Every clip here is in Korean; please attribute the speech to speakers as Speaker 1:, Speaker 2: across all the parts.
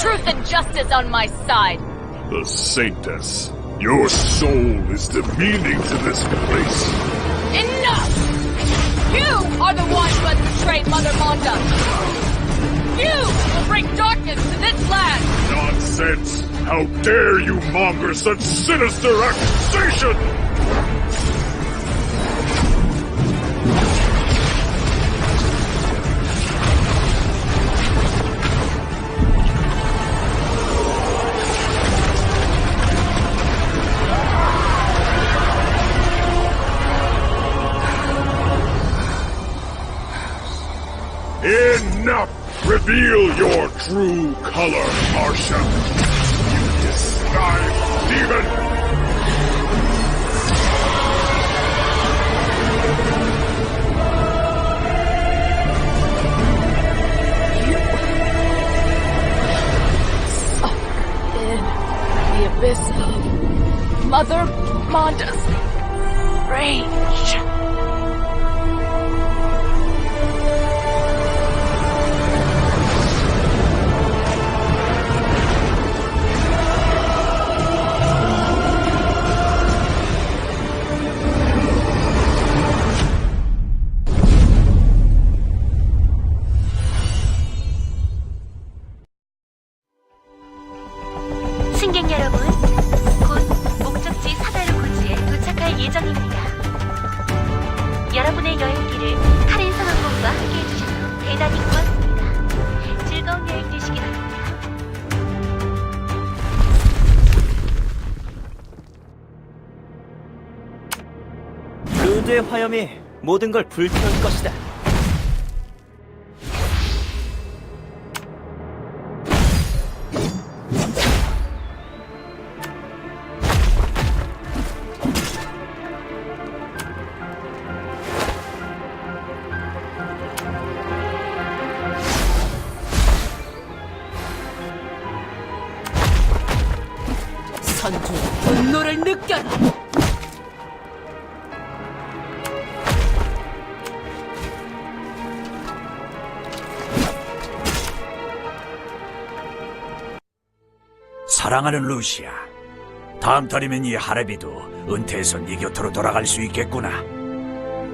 Speaker 1: truth and justice on my side.
Speaker 2: The Sanctus. Your soul is the meaning to this place.
Speaker 1: Enough! You are the one who has betrayed Mother Monda. You will bring darkness to this land.
Speaker 2: Nonsense! How dare you monger such sinister accusation!
Speaker 1: other Mondas.
Speaker 3: 루드의 화염이 모든 걸 불태울 것이다.
Speaker 1: 선주 분노를 느껴라.
Speaker 4: 사랑하는 루시아, 다음 달이면 이 하레비도 은퇴해서 네 곁으로 돌아갈 수 있겠구나.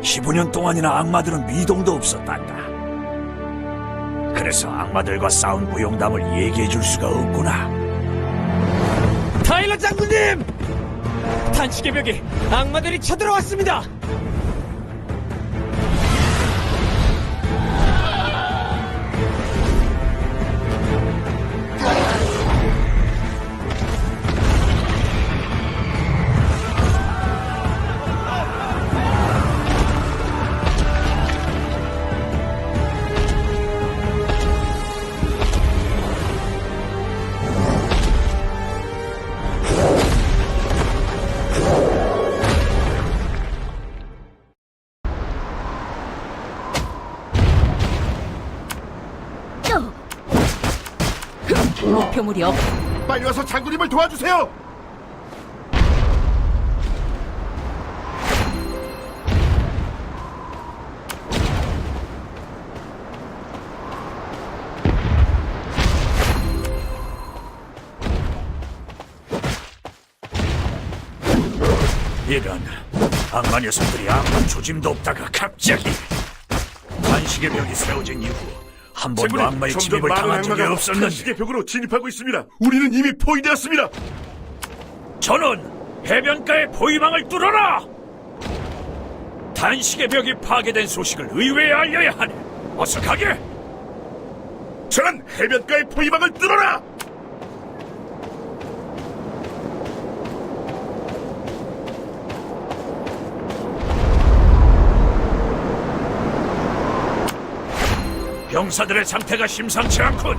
Speaker 4: 15년 동안이나 악마들은 미동도 없었단다. 그래서 악마들과 싸운 무용담을 얘기해 줄 수가 없구나.
Speaker 3: 타일러 장군님! 탄식의 벽에 악마들이 쳐들어왔습니다!
Speaker 1: 목표물이 없.
Speaker 2: 빨리 와서 장군님을 도와주세요!
Speaker 4: 이런 악마 녀석들이 아무 조짐도 없다가 갑자기 단식의 벽이 세워진 이후 한 번도 악마의 침입을 당한 적이 없었는데
Speaker 2: 탄식의 벽으로 진입하고 있습니다. 우리는 이미 포위되었습니다.
Speaker 4: 저는 해변가의 포위망을 뚫어라! 단식의 벽이 파괴된 소식을 의회에 알려야 하네. 어서 가게!
Speaker 2: 저는 해변가의 포위망을 뚫어라!
Speaker 4: 병사들의 상태가 심상치 않군.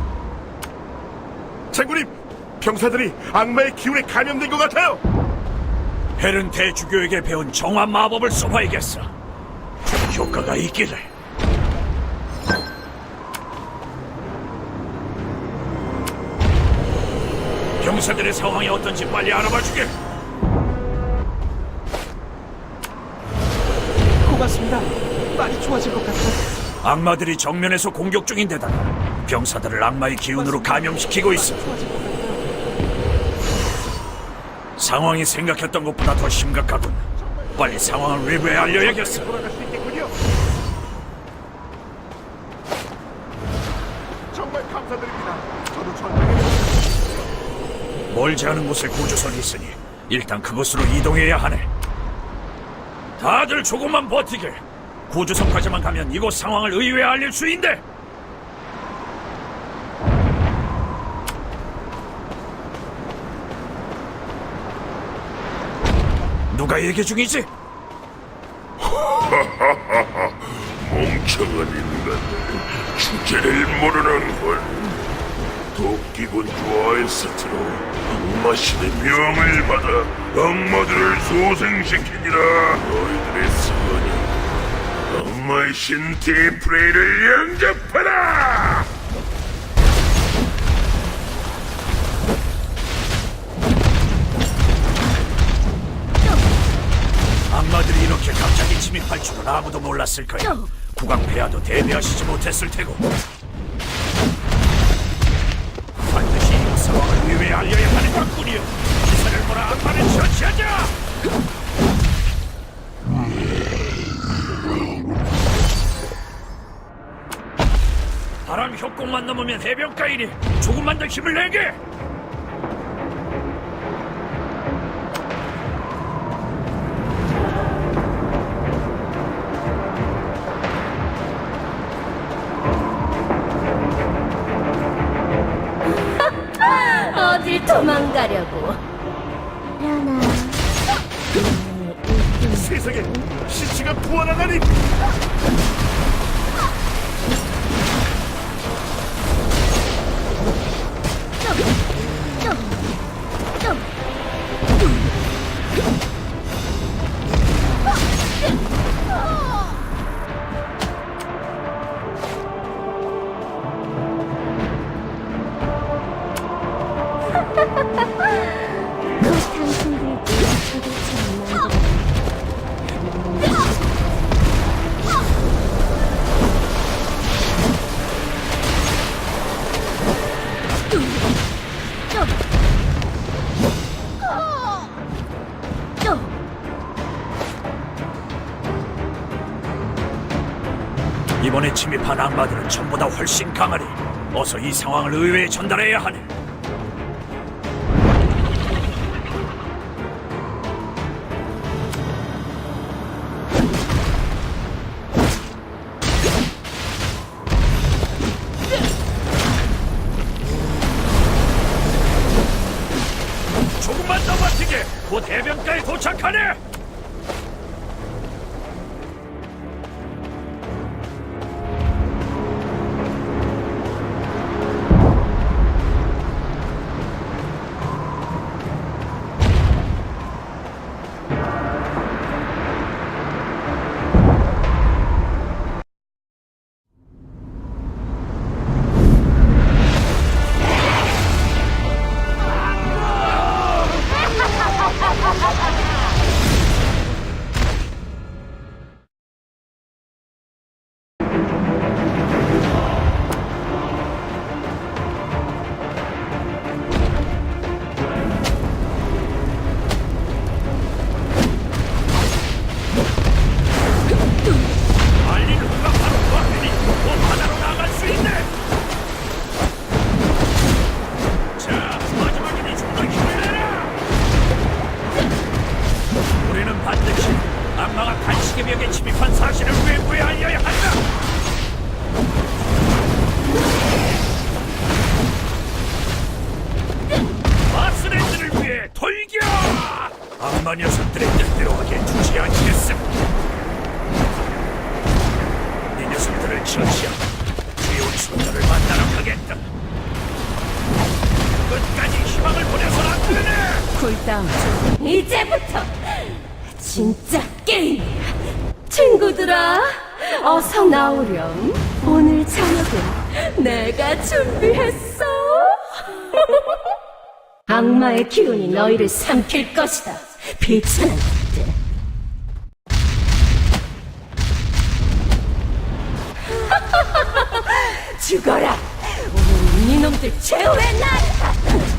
Speaker 2: 장군님, 병사들이 악마의 기운에 감염된 것 같아요.
Speaker 4: 헬은 대주교에게 배운 정화 마법을 써봐야겠어. 좀 효과가 있기를. 병사들의 상황이 어떤지 빨리 알아봐 주게.
Speaker 3: 고맙습니다. 많이 좋아질 것 같아.
Speaker 4: 악마들이 정면에서 공격 중인데다 병사들을 악마의 기운으로 감염시키고 있어. 상황이 생각했던 것보다 더 심각하군. 빨리 상황을 외부에 알려야겠어.
Speaker 5: 정말 감사드립니다. 저도 전쟁에
Speaker 4: 멀지 않은 곳에 구조선이 있으니 일단 그곳으로 이동해야 하네. 다들 조금만 버티게. 구조선까지만 가면 이곳 상황을 의회에 알릴 수 있는데. 누가 얘기 중이지?
Speaker 5: 멍청한 인간들 주제를 모르는군. 도끼군 좋아했으므로 악마신의 명을 받아 악마들을 소생시키니라 너희들의 승원이 악마의 신 디프레이를 영접하라!
Speaker 4: 악마들이 이렇게 갑자기 침입할 줄은 아무도 몰랐을 거야. 국왕 폐하도 대비하시지 못했을 테고. 반드시 이 상황을 의회에 알려야 하는 것뿐이요. 기사를 몰아 악마를 처치하자! 협곡만 넘으면 해변가이니 조금만 더 힘을 내게!
Speaker 6: 어딜 도망가려고? 라나.
Speaker 5: 세상에 시치가 부활하다니!
Speaker 4: 침입한 악마들은 전보다 훨씬 강하니 어서 이 상황을 의회에 전달해야 하네. 사실을 외부에 알려야 한다. 마스렌즈를 위해 돌격! 악마 녀석들의 뜻대로 하게 두지 않겠음. 이 녀석들을 처치하고 귀여운 손자를 만나러 가겠다. 끝까지 희망을 보내서는 안 되네!
Speaker 6: 이제부터 진짜 게임이야. 친구들아, 어서 나오렴. 오늘 저녁은 내가 준비했어. 악마의 기운이 너희를 삼킬 것이다. 비천한 것들. 죽어라!
Speaker 1: 이놈들 최후의 날!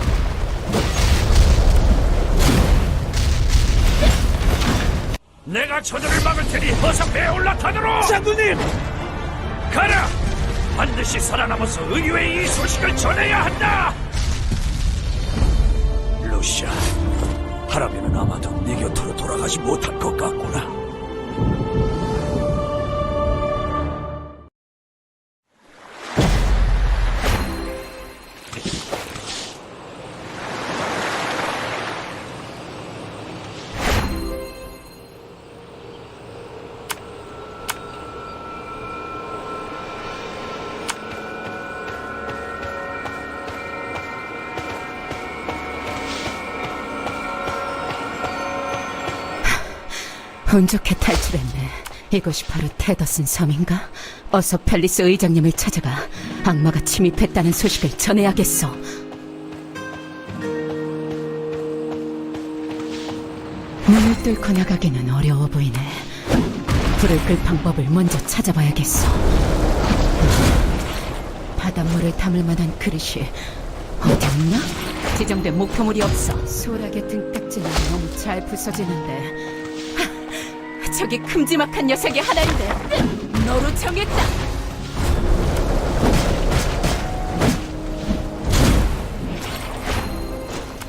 Speaker 4: 내가 저들을 막을 테니 어서 배에 올라타도록!
Speaker 3: 장군님!
Speaker 4: 가라! 반드시 살아남아서 의외의 이 소식을 전해야 한다! 루시아, 하라비는 아마도 네 곁으로 돌아가지 못할 것 같구나.
Speaker 7: 운 좋게 탈출했네. 이것이 바로 테더슨 섬인가? 어서 펠리스 의장님을 찾아가 악마가 침입했다는 소식을 전해야겠어. 문을 뚫고 나가기는 어려워 보이네. 불을 끌 방법을 먼저 찾아봐야겠어. 바닷물을 담을 만한 그릇이 어디 없나? 지정된 목표물이 없어. 소락의 등딱지는 너무 잘 부서지는데 저기 큼지막한 녀석이 하나인데 너로 정했다.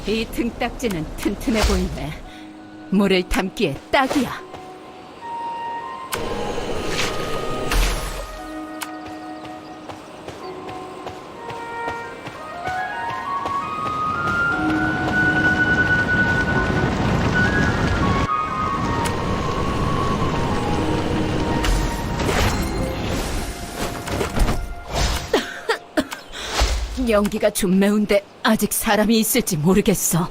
Speaker 7: 이 등딱지는 튼튼해 보이네. 물을 담기에 딱이야. 연기가 좀 매운데 아직 사람이 있을지 모르겠어.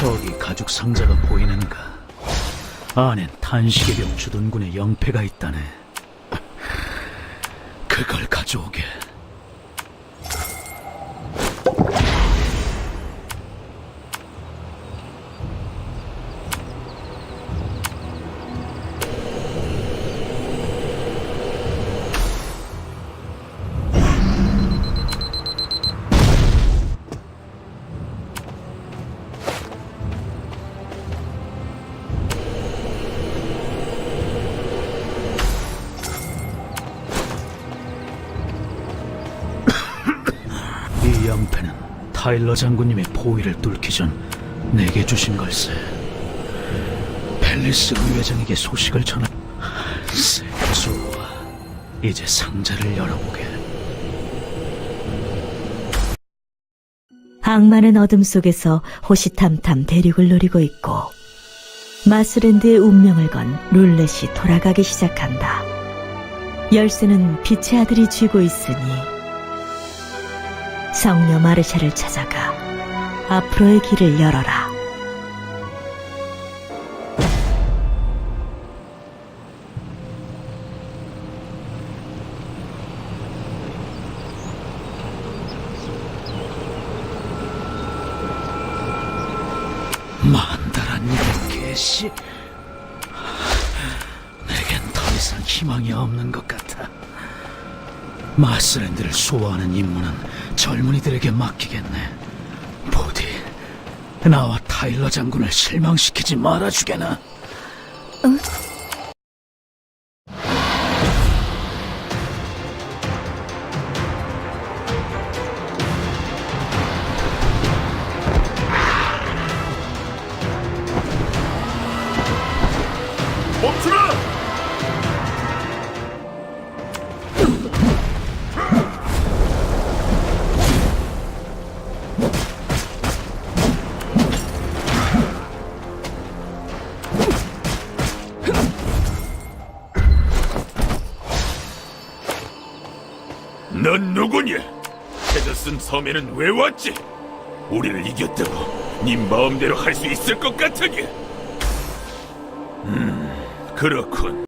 Speaker 8: 저기 가죽 상자가 보이는가? 안엔 탄식의 병 주둔군의 영패가 있다네. 그걸 가져오게. 이 영패는 타일러 장군님의 포위를 뚫기 전 내게 주신 걸세. 펠리스 의회장에게 소식을 전하. 세, 좋아. 이제 상자를 열어보게.
Speaker 9: 악마는 어둠 속에서 호시탐탐 대륙을 노리고 있고 마스랜드의 운명을 건 룰렛이 돌아가기 시작한다. 열쇠는 빛의 아들이 쥐고 있으니 성녀 마르샤를 찾아가 앞으로의 길을 열어라.
Speaker 8: 만다란 개시. 내겐 더 이상 희망이 없는 것 같아. 마스랜드를 수호하는 임무는 젊은이들에게 맡기겠네. 부디 나와 타일러 장군을 실망시키지 말아주게나.
Speaker 5: 멈 섬에는 왜 왔지? 우리를 이겼다고 네 마음대로 할 수 있을 것 같으냐? 음, 그렇군.